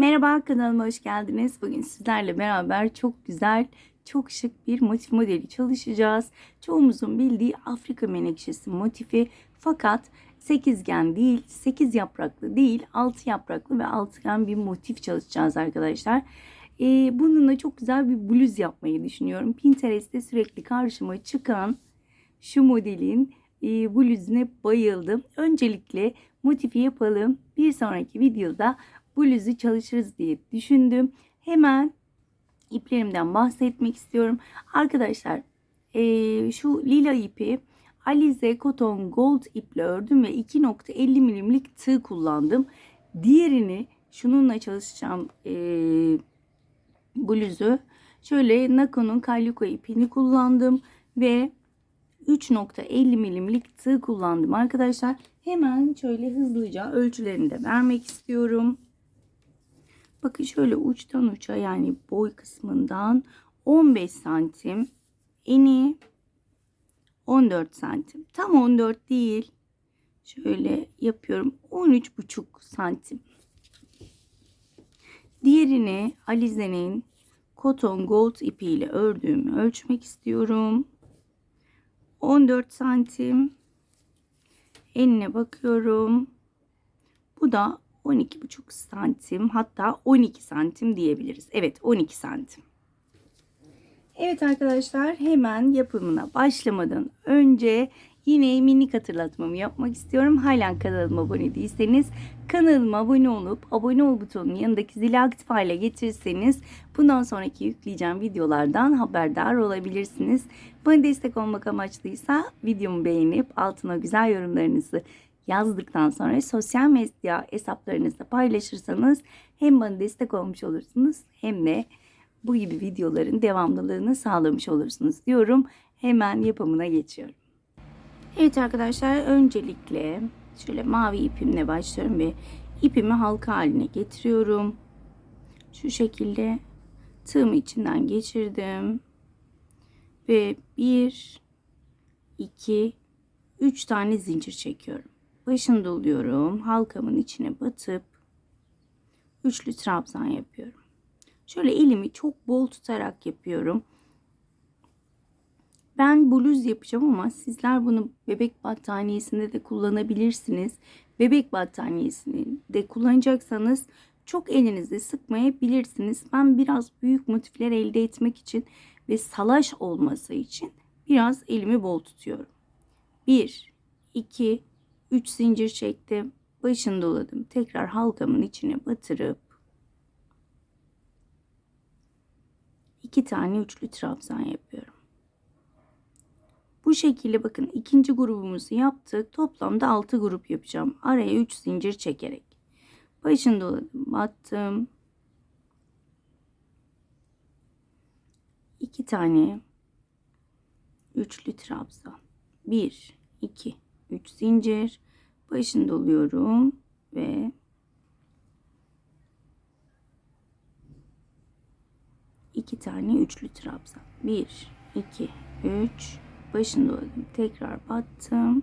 Merhaba kanalıma hoş geldiniz. Bugün sizlerle beraber çok güzel, çok şık bir motif modeli çalışacağız. Çoğumuzun bildiği Afrika menekşesi motifi fakat sekizgen değil, sekiz yapraklı değil, altı yapraklı ve altıgen bir motif çalışacağız arkadaşlar. Ee, bununla çok güzel bir bluz yapmayı düşünüyorum. Pinterest'te sürekli karşıma çıkan şu modelin e, bluzuna bayıldım. Öncelikle motifi yapalım. Bir sonraki videoda bluzu çalışırız diye düşündüm. Hemen iplerimden bahsetmek istiyorum. Arkadaşlar e, şu lila ipi Alize Cotton Gold iple ördüm ve 2.50 milimlik tığ kullandım. Diğerini şununla çalışacağım e, bluzu. Şöyle Nako'nun Kaliko ipini kullandım ve 3.50 milimlik tığ kullandım arkadaşlar. Hemen şöyle hızlıca ölçülerini de vermek istiyorum. Bakın şöyle uçtan uça yani boy kısmından 15 santim eni 14 santim. Tam 14 değil. Şöyle yapıyorum. 13,5 santim. Diğerini Alize'nin Cotton Gold ipiyle ördüğümü ölçmek istiyorum. 14 santim. Enine bakıyorum. Bu da 12,5 santim hatta 12 santim diyebiliriz. Evet 12 santim. Evet arkadaşlar hemen yapımına başlamadan önce yine minik hatırlatmamı yapmak istiyorum. Hala kanalıma abone değilseniz kanalıma abone olup abone ol butonunun yanındaki zili aktif hale getirirseniz bundan sonraki yükleyeceğim videolardan haberdar olabilirsiniz. Bana destek olmak amaçlıysa videomu beğenip altına güzel yorumlarınızı yazdıktan sonra sosyal medya hesaplarınızda paylaşırsanız hem bana destek olmuş olursunuz hem de bu gibi videoların devamlılığını sağlamış olursunuz diyorum. Hemen yapımına geçiyorum. Evet arkadaşlar öncelikle şöyle mavi ipimle başlıyorum ve ipimi halka haline getiriyorum. Şu şekilde tığımı içinden geçirdim. Ve bir, iki, üç tane zincir çekiyorum. Başını doluyorum. Halkamın içine batıp üçlü trabzan yapıyorum. Şöyle elimi çok bol tutarak yapıyorum. Ben bluz yapacağım ama sizler bunu bebek battaniyesinde de kullanabilirsiniz. Bebek battaniyesini de kullanacaksanız çok elinizde sıkmayabilirsiniz. Ben biraz büyük motifler elde etmek için ve salaş olması için biraz elimi bol tutuyorum. 1, 2, 3 zincir çektim. Başını doladım. Tekrar halkamın içine batırıp iki tane üçlü trabzan yapıyorum. Bu şekilde bakın ikinci grubumuzu yaptık. Toplamda 6 grup yapacağım. Araya 3 zincir çekerek. Başını doladım. Battım. 2 tane üçlü trabzan. 1 2 3 zincir. Başını doluyorum ve iki tane üçlü trabzan. 1 2 3 başını doladım tekrar battım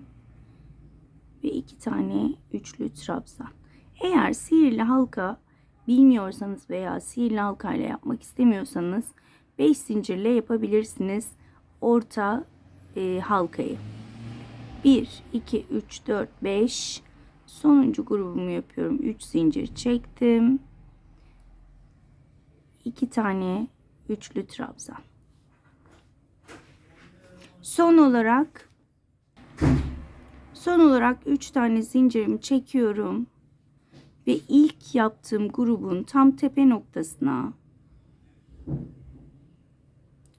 ve iki tane üçlü trabzan. Eğer sihirli halka bilmiyorsanız veya sihirli halka ile yapmak istemiyorsanız 5 zincirle yapabilirsiniz orta e, halkayı 1, 2, 3, 4, 5. Sonuncu grubumu yapıyorum. 3 zincir çektim. 2 tane üçlü trabzan. Son olarak son olarak 3 tane zincirimi çekiyorum ve ilk yaptığım grubun tam tepe noktasına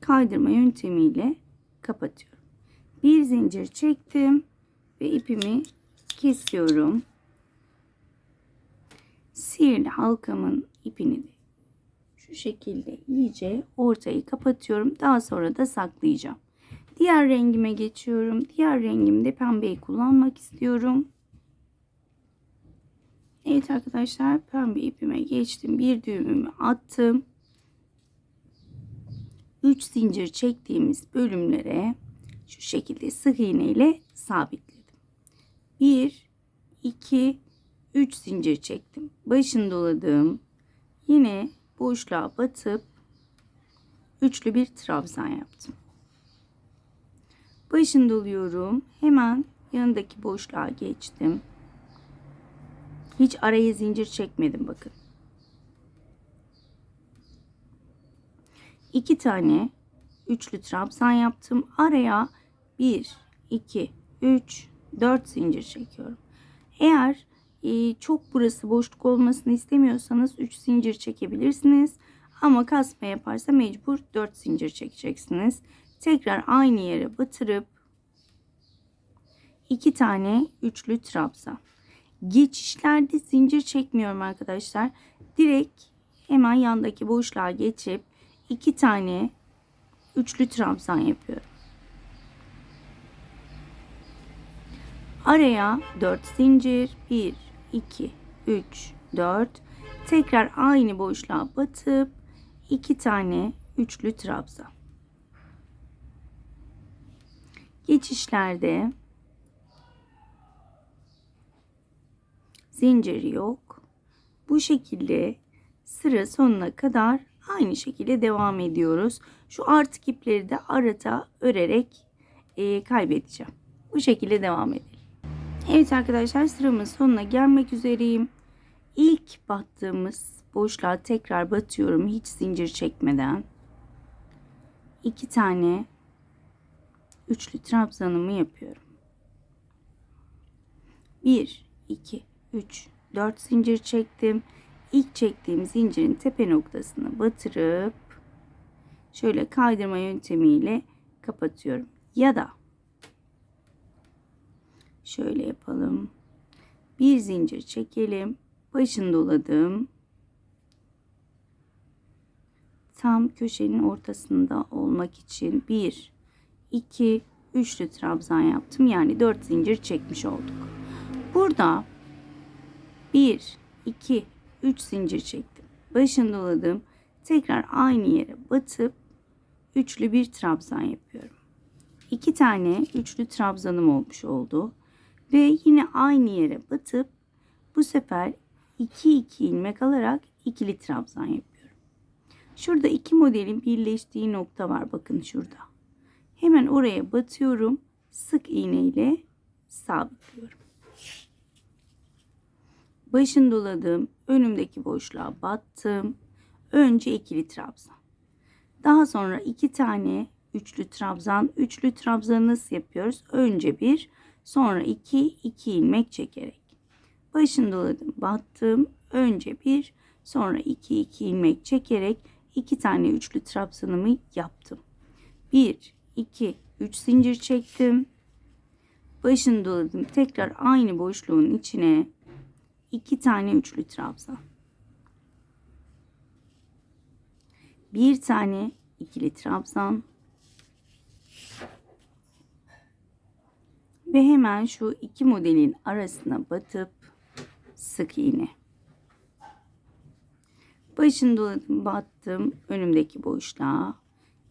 kaydırma yöntemiyle kapatıyorum bir zincir çektim ve ipimi kesiyorum. Sihirli halkamın ipini şu şekilde iyice ortayı kapatıyorum. Daha sonra da saklayacağım. Diğer rengime geçiyorum. Diğer rengimde pembeyi kullanmak istiyorum. Evet arkadaşlar pembe ipime geçtim. Bir düğümümü attım. 3 zincir çektiğimiz bölümlere şu şekilde sık iğne ile sabitledim. 1 2 3 zincir çektim. Başını doladım. Yine boşluğa batıp üçlü bir trabzan yaptım. Başını doluyorum. Hemen yanındaki boşluğa geçtim. Hiç araya zincir çekmedim bakın. İki tane üçlü trabzan yaptım. Araya 1, 2, 3, 4 zincir çekiyorum. Eğer e, çok burası boşluk olmasını istemiyorsanız 3 zincir çekebilirsiniz. Ama kasma yaparsa mecbur 4 zincir çekeceksiniz. Tekrar aynı yere batırıp 2 tane üçlü trabzan. Geçişlerde zincir çekmiyorum arkadaşlar. Direkt hemen yandaki boşluğa geçip 2 tane üçlü trabzan yapıyorum. Araya 4 zincir 1 2 3 4 tekrar aynı boşluğa batıp 2 tane üçlü trabzan. Geçişlerde zincir yok. Bu şekilde sıra sonuna kadar aynı şekilde devam ediyoruz. Şu artık ipleri de arata örerek e, kaybedeceğim. Bu şekilde devam edelim. Evet arkadaşlar sıramın sonuna gelmek üzereyim. İlk battığımız boşluğa tekrar batıyorum hiç zincir çekmeden. iki tane üçlü trabzanımı yapıyorum. 1 2 3 4 zincir çektim. İlk çektiğim zincirin tepe noktasına batırıp şöyle kaydırma yöntemiyle kapatıyorum. Ya da şöyle yapalım. Bir zincir çekelim. Başını doladım. Tam köşenin ortasında olmak için 1 2 üçlü trabzan yaptım. Yani 4 zincir çekmiş olduk. Burada 1 2 3 zincir çektim. Başını doladım. Tekrar aynı yere batıp üçlü bir trabzan yapıyorum. 2 tane üçlü trabzanım olmuş oldu. Ve yine aynı yere batıp bu sefer 2 2 ilmek alarak ikili trabzan yapıyorum. Şurada iki modelin birleştiği nokta var bakın şurada. Hemen oraya batıyorum. Sık iğne ile sabitliyorum. Başını doladım. Önümdeki boşluğa battım. Önce ikili trabzan. Daha sonra iki tane üçlü trabzan. Üçlü trabzanı nasıl yapıyoruz? Önce bir, sonra iki, iki ilmek çekerek. Başını doladım, battım. Önce bir, sonra iki, iki ilmek çekerek iki tane üçlü trabzanımı yaptım. Bir, iki, üç zincir çektim. Başını doladım. Tekrar aynı boşluğun içine iki tane üçlü trabzan. Bir tane ikili trabzan. Ve hemen şu iki modelin arasına batıp sık iğne. Başını doladım, battım önümdeki boşluğa.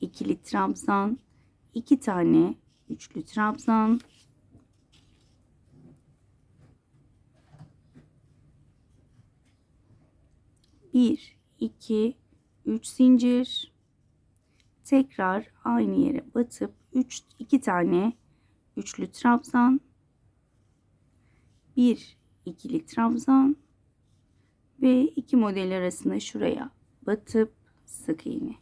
ikili trabzan, iki tane üçlü trabzan. Bir, iki, üç zincir. Tekrar aynı yere batıp üç, iki tane üçlü trabzan. Bir ikili trabzan ve iki model arasında şuraya batıp sık iğne.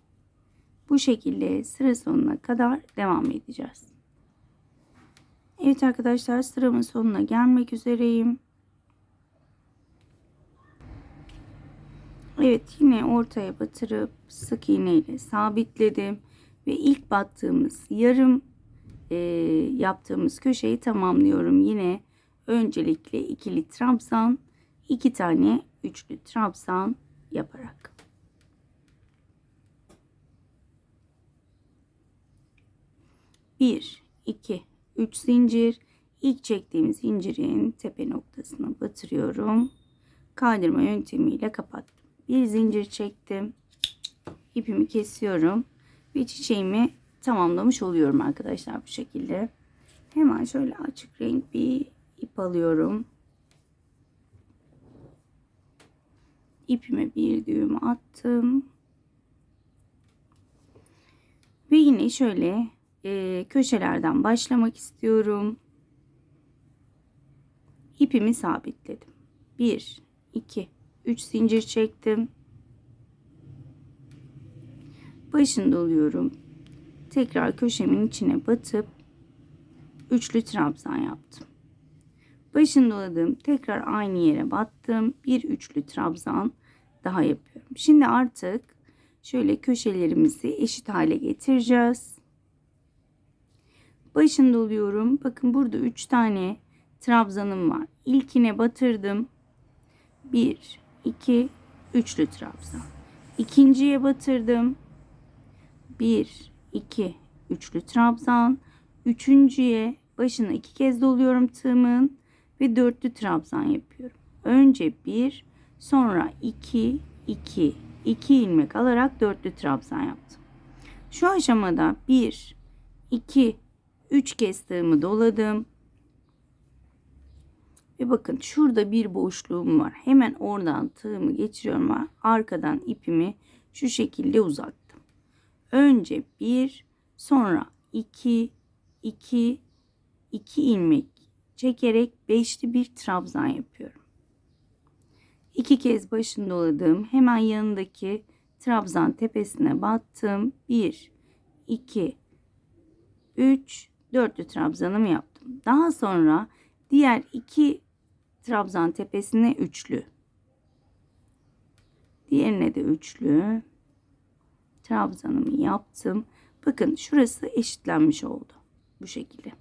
Bu şekilde sıra sonuna kadar devam edeceğiz. Evet arkadaşlar sıramın sonuna gelmek üzereyim. Evet yine ortaya batırıp sık iğne ile sabitledim ve ilk battığımız yarım e, yaptığımız köşeyi tamamlıyorum. Yine öncelikle ikili trabzan, iki tane üçlü trabzan yaparak. Bir, iki, üç zincir. İlk çektiğim zincirin tepe noktasına batırıyorum. Kaydırma yöntemiyle kapattım. Bir zincir çektim. İpimi kesiyorum. Ve çiçeğimi tamamlamış oluyorum arkadaşlar bu şekilde. Hemen şöyle açık renk bir ip alıyorum. ipime bir düğüm attım. Ve yine şöyle e, köşelerden başlamak istiyorum. İpimi sabitledim. 1, 2, 3 zincir çektim. Başını doluyorum. Tekrar köşemin içine batıp üçlü trabzan yaptım. Başını doladım. Tekrar aynı yere battım. Bir üçlü trabzan daha yapıyorum. Şimdi artık şöyle köşelerimizi eşit hale getireceğiz. Başını doluyorum. Bakın burada üç tane trabzanım var. İlkine batırdım. Bir, iki, üçlü trabzan. İkinciye batırdım. Bir, iki, üçlü trabzan. Üçüncüye başını iki kez doluyorum tığımın ve dörtlü trabzan yapıyorum. Önce bir, sonra iki, iki, iki ilmek alarak dörtlü trabzan yaptım. Şu aşamada bir, iki, üç kez tığımı doladım. Ve bakın şurada bir boşluğum var. Hemen oradan tığımı geçiriyorum ve arkadan ipimi şu şekilde uzattım. Önce bir, sonra iki, iki, iki ilmek çekerek beşli bir trabzan yapıyorum. İki kez başını doladım. Hemen yanındaki trabzan tepesine battım. Bir, iki, üç, dörtlü trabzanımı yaptım. Daha sonra diğer iki trabzan tepesine üçlü. Diğerine de üçlü. Trabzanımı yaptım. Bakın şurası eşitlenmiş oldu. Bu şekilde.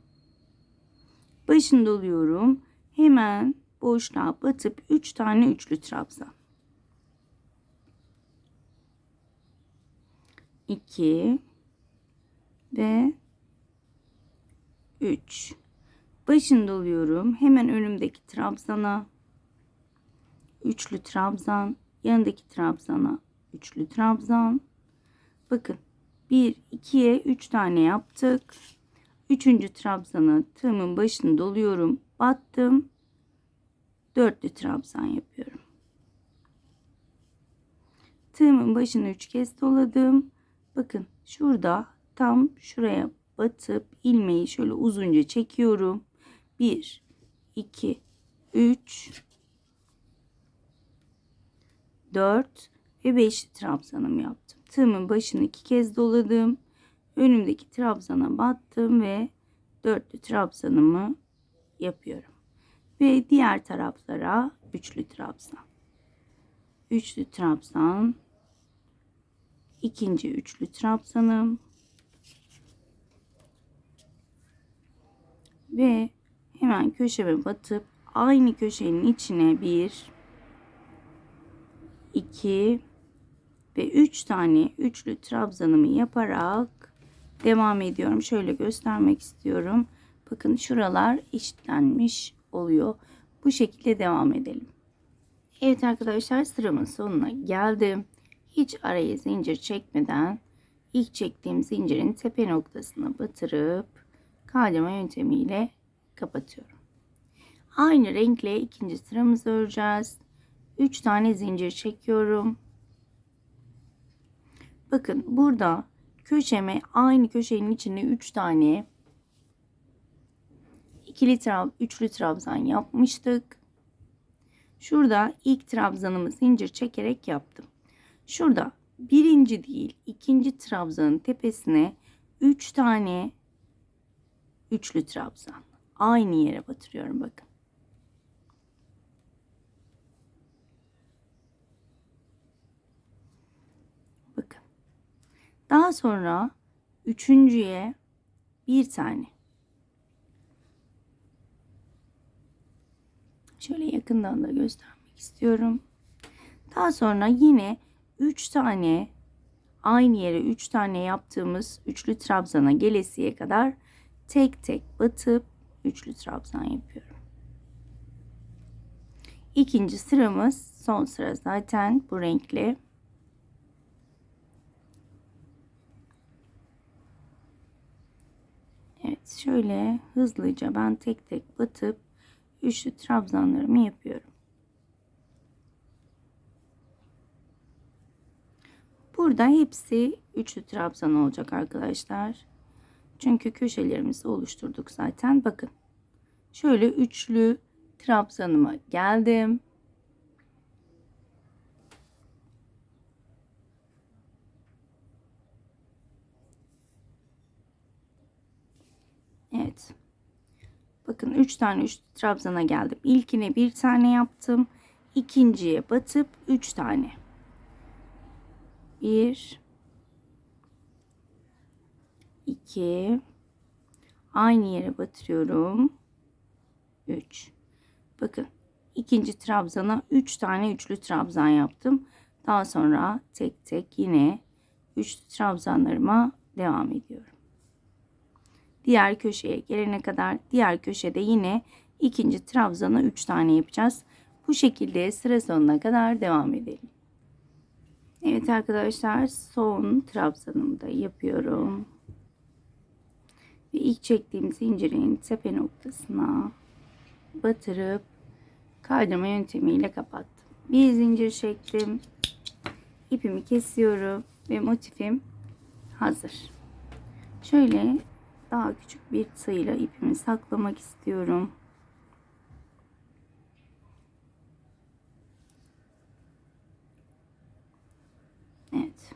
Başını doluyorum. Hemen boşluğa batıp 3 tane üçlü trabzan. 2 ve 3. Başını doluyorum. Hemen önümdeki trabzana üçlü trabzan, yanındaki trabzana üçlü trabzan. Bakın 1 2'ye 3 tane yaptık. Üçüncü trabzanı tığımın başını doluyorum. Battım. Dörtlü trabzan yapıyorum. Tığımın başını üç kez doladım. Bakın şurada tam şuraya batıp ilmeği şöyle uzunca çekiyorum. 1 2 3 4 ve 5 trabzanım yaptım. Tığımın başını iki kez doladım önümdeki trabzana battım ve dörtlü trabzanımı yapıyorum. Ve diğer taraflara üçlü trabzan. Üçlü trabzan. ikinci üçlü trabzanım. Ve hemen köşeme batıp aynı köşenin içine bir, iki ve üç tane üçlü trabzanımı yaparak devam ediyorum. Şöyle göstermek istiyorum. Bakın şuralar eşitlenmiş oluyor. Bu şekilde devam edelim. Evet arkadaşlar sıramın sonuna geldim. Hiç araya zincir çekmeden ilk çektiğim zincirin tepe noktasına batırıp kademe yöntemiyle kapatıyorum. Aynı renkle ikinci sıramızı öreceğiz. 3 tane zincir çekiyorum. Bakın burada köşeme aynı köşenin içine 3 tane ikili trab üçlü trabzan yapmıştık. Şurada ilk trabzanımı zincir çekerek yaptım. Şurada birinci değil ikinci trabzanın tepesine 3 tane üçlü trabzan aynı yere batırıyorum bakın. Daha sonra üçüncüye bir tane. Şöyle yakından da göstermek istiyorum. Daha sonra yine üç tane aynı yere üç tane yaptığımız üçlü trabzana gelesiye kadar tek tek batıp üçlü trabzan yapıyorum. İkinci sıramız son sıra zaten bu renkli. Evet şöyle hızlıca ben tek tek batıp üçlü trabzanlarımı yapıyorum. Burada hepsi üçlü trabzan olacak arkadaşlar. Çünkü köşelerimizi oluşturduk zaten. Bakın şöyle üçlü trabzanıma geldim. 3 tane 3 trabzana geldim. İlkine bir tane yaptım. İkinciye batıp 3 tane. 1 2 aynı yere batırıyorum. 3 Bakın ikinci trabzana 3 tane üçlü trabzan yaptım. Daha sonra tek tek yine üçlü trabzanlarıma devam ediyorum. Diğer köşeye gelene kadar diğer köşede yine ikinci trabzana 3 tane yapacağız. Bu şekilde sıra sonuna kadar devam edelim. Evet arkadaşlar son trabzanımı da yapıyorum. Ve ilk çektiğim zincirin tepe noktasına batırıp kaydırma yöntemiyle kapattım. Bir zincir çektim. ipimi kesiyorum ve motifim hazır. Şöyle daha küçük bir sayıyla ipimi saklamak istiyorum. Evet.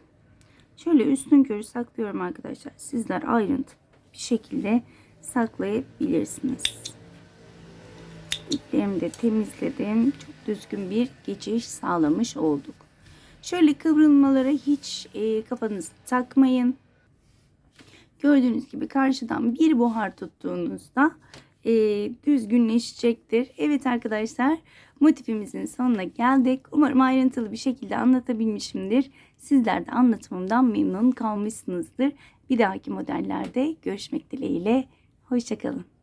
Şöyle üstün körü saklıyorum arkadaşlar. Sizler ayrıntı bir şekilde saklayabilirsiniz. İplerimi de temizledim. Çok düzgün bir geçiş sağlamış olduk. Şöyle kıvrılmalara hiç e, kafanızı takmayın. Gördüğünüz gibi karşıdan bir buhar tuttuğunuzda e, düzgünleşecektir. Evet arkadaşlar motifimizin sonuna geldik. Umarım ayrıntılı bir şekilde anlatabilmişimdir. Sizler de anlatımımdan memnun kalmışsınızdır. Bir dahaki modellerde görüşmek dileğiyle. Hoşçakalın.